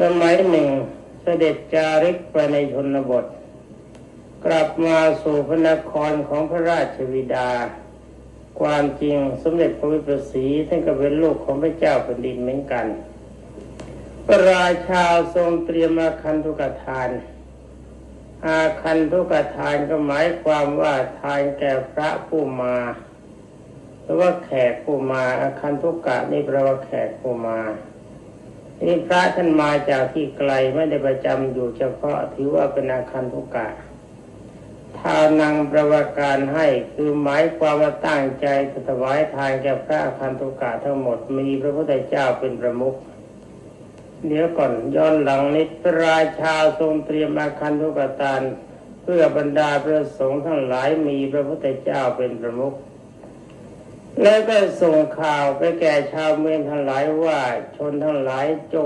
สมัยหนึ่งเสด็จจาริกไปในชนบท กลับมาสู่พระนครของพระราชวิดา ความจริงสมเด็จพระวิปัสสีท่านก็เป็นลูกของพระเจ้าแผ่นดินเหมือนกัน พระราชาทรงเตรียมอาคันทุกทาน อาคันทุกทานก็หมายความว่าทานแก่พระผู้มาหรือว่าแขกผู้มาอาคันทุกะนี่แปลว่าแขกผู้มา นี่พระท่านมาจากที่ไกลไม่ได้ประจำอยู่เฉพาะถือว่าเป็นอาคันทุกะทานังประวาการให้คือหมายความว่าตั้งใจจะถวายทานแก่พระอาคันทุกะทั้งหมดมีพระพุทธเจ้าเป็นประมุขเดี๋ยวก่อนย้อนหลังนิดพระราชาทรงเตรียมอาคันทุกตานเพื่อบรรดาพระสงฆ์ทั้งหลายมีพระพุทธเจ้าเป็นประมุข แล้วก็ส่งข่าวไปแก่ชาวเมืองทั้งหลายว่าชนทั้งหลายจง